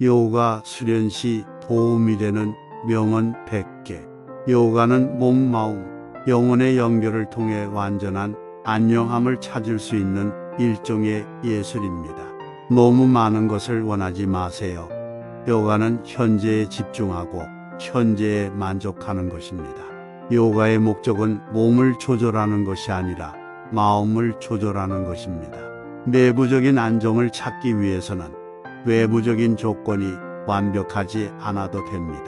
요가 수련 시 도움이 되는 명언 100개. 요가는 몸, 마음, 영혼의 연결을 통해 완전한 안녕함을 찾을 수 있는 일종의 예술입니다. 너무 많은 것을 원하지 마세요. 요가는 현재에 집중하고 현재에 만족하는 것입니다. 요가의 목적은 몸을 조절하는 것이 아니라 마음을 조절하는 것입니다. 내부적인 안정을 찾기 위해서는 외부적인 조건이 완벽하지 않아도 됩니다.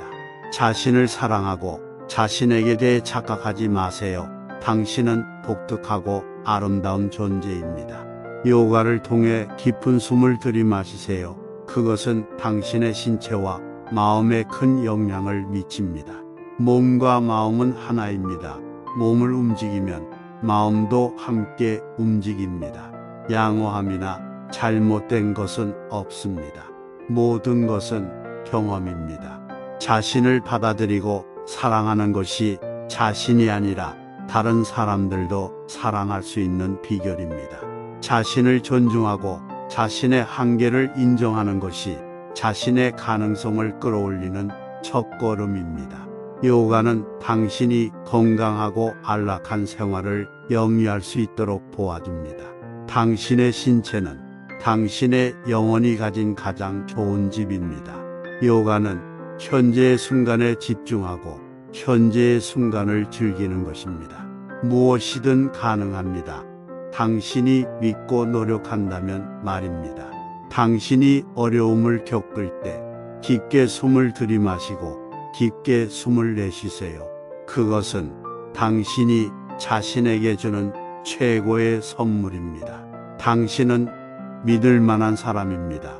자신을 사랑하고 자신에게 대해 착각하지 마세요. 당신은 독특하고 아름다운 존재입니다. 요가를 통해 깊은 숨을 들이마시세요. 그것은 당신의 신체와 마음에 큰 영향을 미칩니다. 몸과 마음은 하나입니다. 몸을 움직이면 마음도 함께 움직입니다. 양호함이나 잘못된 것은 없습니다. 모든 것은 경험입니다. 자신을 받아들이고 사랑하는 것이 자신이 아니라 다른 사람들도 사랑할 수 있는 비결입니다. 자신을 존중하고 자신의 한계를 인정하는 것이 자신의 가능성을 끌어올리는 첫걸음입니다. 요가는 당신이 건강하고 안락한 생활을 영위할 수 있도록 도와줍니다. 당신의 신체는 당신의 영혼이 가진 가장 좋은 집입니다. 요가는 현재의 순간에 집중하고 현재의 순간을 즐기는 것입니다. 무엇이든 가능합니다. 당신이 믿고 노력한다면 말입니다. 당신이 어려움을 겪을 때 깊게 숨을 들이마시고 깊게 숨을 내쉬세요. 그것은 당신이 자신에게 주는 최고의 선물입니다. 당신은 믿을 만한 사람입니다.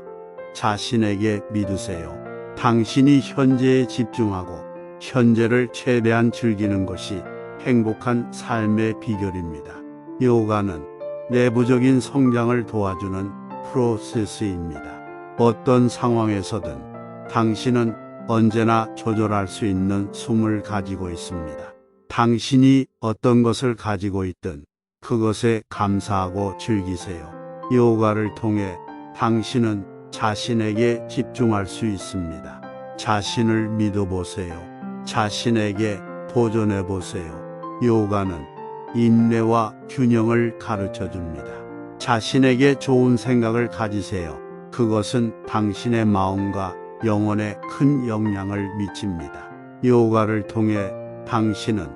자신에게 믿으세요. 당신이 현재에 집중하고 현재를 최대한 즐기는 것이 행복한 삶의 비결입니다. 요가는 내부적인 성장을 도와주는 프로세스입니다. 어떤 상황에서든 당신은 언제나 조절할 수 있는 숨을 가지고 있습니다. 당신이 어떤 것을 가지고 있든 그것에 감사하고 즐기세요. 요가를 통해 당신은 자신에게 집중할 수 있습니다. 자신을 믿어보세요. 자신에게 도전해보세요. 요가는 인내와 균형을 가르쳐 줍니다. 자신에게 좋은 생각을 가지세요. 그것은 당신의 마음과 영혼에 큰 영향을 미칩니다. 요가를 통해 당신은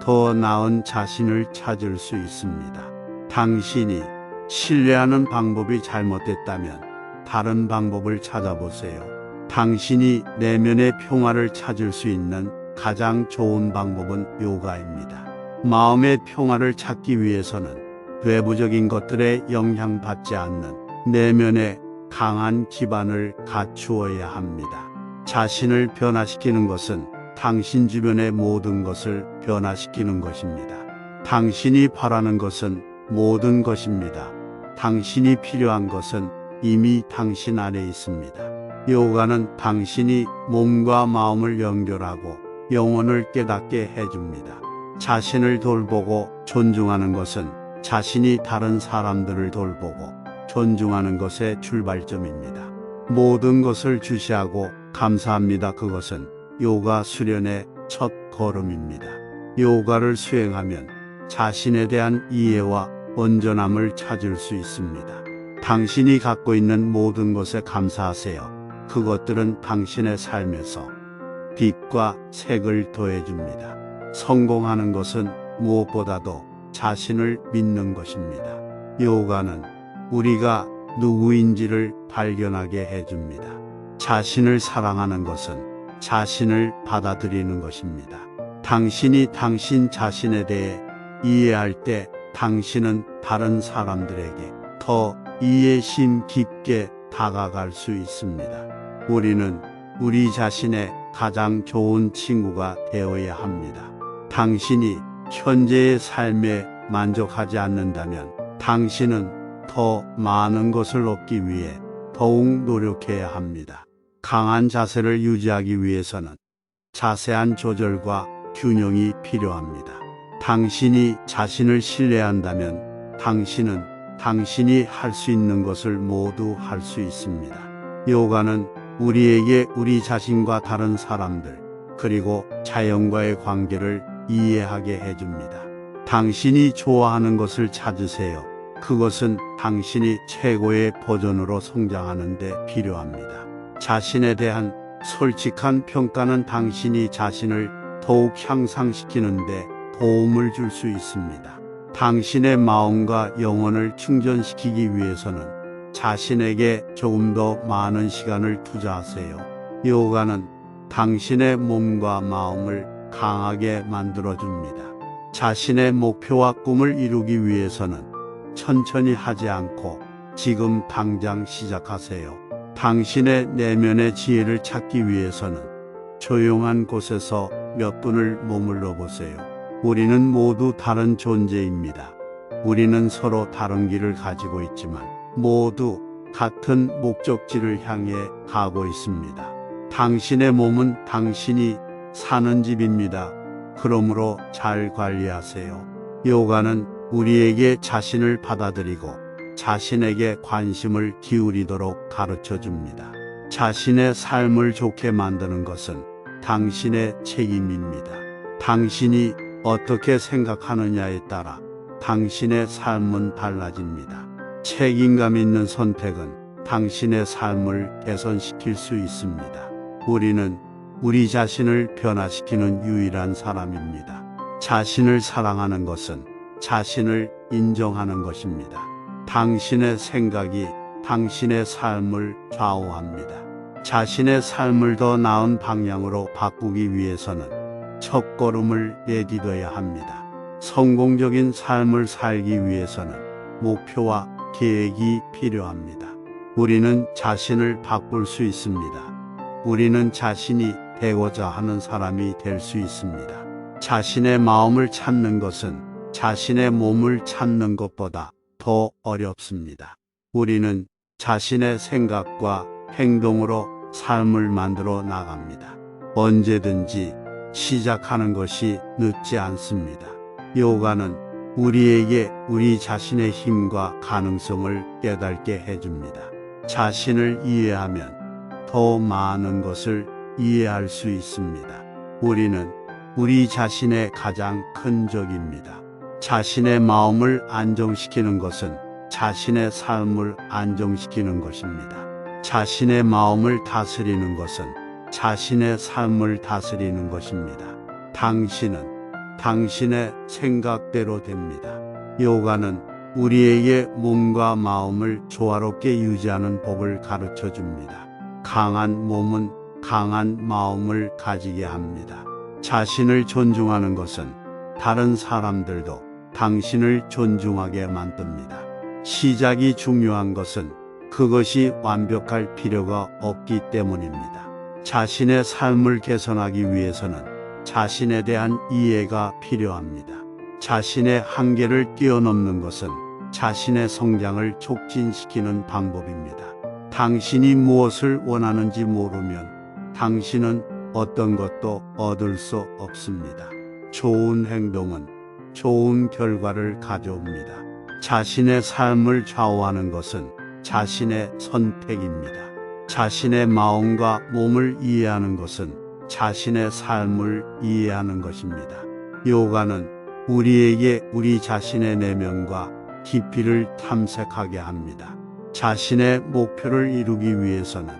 더 나은 자신을 찾을 수 있습니다. 당신이 신뢰하는 방법이 잘못됐다면 다른 방법을 찾아보세요. 당신이 내면의 평화를 찾을 수 있는 가장 좋은 방법은 요가입니다. 마음의 평화를 찾기 위해서는 외부적인 것들에 영향받지 않는 내면의 강한 기반을 갖추어야 합니다. 자신을 변화시키는 것은 당신 주변의 모든 것을 변화시키는 것입니다. 당신이 바라는 것은 모든 것입니다. 당신이 필요한 것은 이미 당신 안에 있습니다. 요가는 당신이 몸과 마음을 연결하고 영혼을 깨닫게 해줍니다. 자신을 돌보고 존중하는 것은 자신이 다른 사람들을 돌보고 존중하는 것의 출발점입니다. 모든 것을 주시하고 감사합니다. 그것은 요가 수련의 첫 걸음입니다. 요가를 수행하면 자신에 대한 이해와 온전함을 찾을 수 있습니다. 당신이 갖고 있는 모든 것에 감사하세요. 그것들은 당신의 삶에서 빛과 색을 더해줍니다. 성공하는 것은 무엇보다도 자신을 믿는 것입니다. 요가는 우리가 누구인지를 발견하게 해줍니다. 자신을 사랑하는 것은 자신을 받아들이는 것입니다. 당신이 당신 자신에 대해 이해할 때 당신은 다른 사람들에게 더 이해심 깊게 다가갈 수 있습니다. 우리는 우리 자신의 가장 좋은 친구가 되어야 합니다. 당신이 현재의 삶에 만족하지 않는다면 당신은 더 많은 것을 얻기 위해 더욱 노력해야 합니다. 강한 자세를 유지하기 위해서는 자세한 조절과 균형이 필요합니다. 당신이 자신을 신뢰한다면 당신은 당신이 할 수 있는 것을 모두 할 수 있습니다. 요가는 우리에게 우리 자신과 다른 사람들, 그리고 자연과의 관계를 이해하게 해줍니다. 당신이 좋아하는 것을 찾으세요. 그것은 당신이 최고의 버전으로 성장하는 데 필요합니다. 자신에 대한 솔직한 평가는 당신이 자신을 더욱 향상시키는 데 도움을 줄 수 있습니다. 당신의 마음과 영혼을 충전시키기 위해서는 자신에게 조금 더 많은 시간을 투자하세요. 요가는 당신의 몸과 마음을 강하게 만들어줍니다. 자신의 목표와 꿈을 이루기 위해서는 천천히 하지 않고 지금 당장 시작하세요. 당신의 내면의 지혜를 찾기 위해서는 조용한 곳에서 몇 분을 머물러 보세요. 우리는 모두 다른 존재입니다. 우리는 서로 다른 길을 가지고 있지만 모두 같은 목적지를 향해 가고 있습니다. 당신의 몸은 당신이 사는 집입니다. 그러므로 잘 관리하세요. 요가는 우리에게 자신을 받아들이고 자신에게 관심을 기울이도록 가르쳐 줍니다. 자신의 삶을 좋게 만드는 것은 당신의 책임입니다. 당신이 어떻게 생각하느냐에 따라 당신의 삶은 달라집니다. 책임감 있는 선택은 당신의 삶을 개선시킬 수 있습니다. 우리는 우리 자신을 변화시키는 유일한 사람입니다. 자신을 사랑하는 것은 자신을 인정하는 것입니다. 당신의 생각이 당신의 삶을 좌우합니다. 자신의 삶을 더 나은 방향으로 바꾸기 위해서는 첫 걸음을 내디뎌야 합니다. 성공적인 삶을 살기 위해서는 목표와 계획이 필요합니다. 우리는 자신을 바꿀 수 있습니다. 우리는 자신이 되고자 하는 사람이 될 수 있습니다. 자신의 마음을 찾는 것은 자신의 몸을 찾는 것보다 더 어렵습니다. 우리는 자신의 생각과 행동으로 삶을 만들어 나갑니다. 언제든지 시작하는 것이 늦지 않습니다. 요가는 우리에게 우리 자신의 힘과 가능성을 깨닫게 해줍니다. 자신을 이해하면 더 많은 것을 이해할 수 있습니다. 우리는 우리 자신의 가장 큰 적입니다. 자신의 마음을 안정시키는 것은 자신의 삶을 안정시키는 것입니다. 자신의 마음을 다스리는 것은 자신의 삶을 다스리는 것입니다. 당신은 당신의 생각대로 됩니다. 요가는 우리에게 몸과 마음을 조화롭게 유지하는 법을 가르쳐 줍니다. 강한 몸은 강한 마음을 가지게 합니다. 자신을 존중하는 것은 다른 사람들도 당신을 존중하게 만듭니다. 시작이 중요한 것은 그것이 완벽할 필요가 없기 때문입니다. 자신의 삶을 개선하기 위해서는 자신에 대한 이해가 필요합니다. 자신의 한계를 뛰어넘는 것은 자신의 성장을 촉진시키는 방법입니다. 당신이 무엇을 원하는지 모르면 당신은 어떤 것도 얻을 수 없습니다. 좋은 행동은 좋은 결과를 가져옵니다. 자신의 삶을 좌우하는 것은 자신의 선택입니다. 자신의 마음과 몸을 이해하는 것은 자신의 삶을 이해하는 것입니다. 요가는 우리에게 우리 자신의 내면과 깊이를 탐색하게 합니다. 자신의 목표를 이루기 위해서는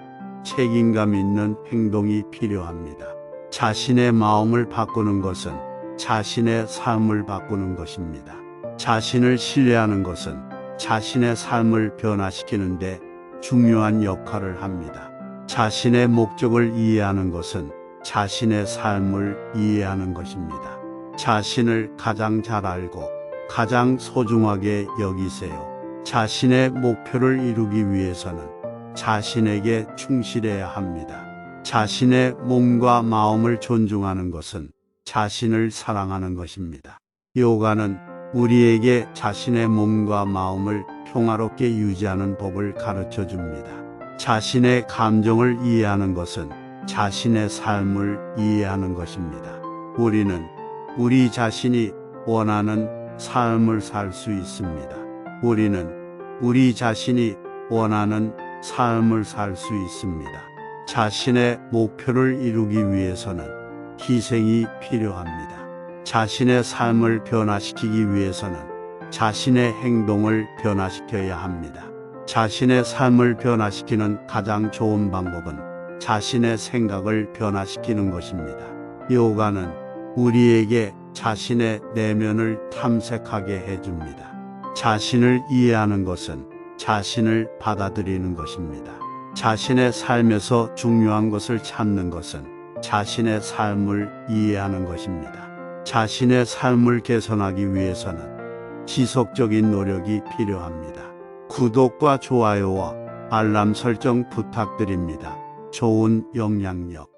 책임감 있는 행동이 필요합니다. 자신의 마음을 바꾸는 것은 자신의 삶을 바꾸는 것입니다. 자신을 신뢰하는 것은 자신의 삶을 변화시키는 데 중요한 역할을 합니다. 자신의 목적을 이해하는 것은 자신의 삶을 이해하는 것입니다. 자신을 가장 잘 알고 가장 소중하게 여기세요. 자신의 목표를 이루기 위해서는 자신에게 충실해야 합니다. 자신의 몸과 마음을 존중하는 것은 자신을 사랑하는 것입니다. 요가는 우리에게 자신의 몸과 마음을 평화롭게 유지하는 법을 가르쳐 줍니다. 자신의 감정을 이해하는 것은 자신의 삶을 이해하는 것입니다. 우리는 우리 자신이 원하는 삶을 살 수 있습니다. 우리는 우리 자신이 원하는 삶을 살 수 있습니다. 자신의 목표를 이루기 위해서는 희생이 필요합니다. 자신의 삶을 변화시키기 위해서는 자신의 행동을 변화시켜야 합니다. 자신의 삶을 변화시키는 가장 좋은 방법은 자신의 생각을 변화시키는 것입니다. 요가는 우리에게 자신의 내면을 탐색하게 해줍니다. 자신을 이해하는 것은 자신을 받아들이는 것입니다. 자신의 삶에서 중요한 것을 찾는 것은 자신의 삶을 이해하는 것입니다. 자신의 삶을 개선하기 위해서는 지속적인 노력이 필요합니다. 구독과 좋아요와 알람 설정 부탁드립니다. 좋은 영향력.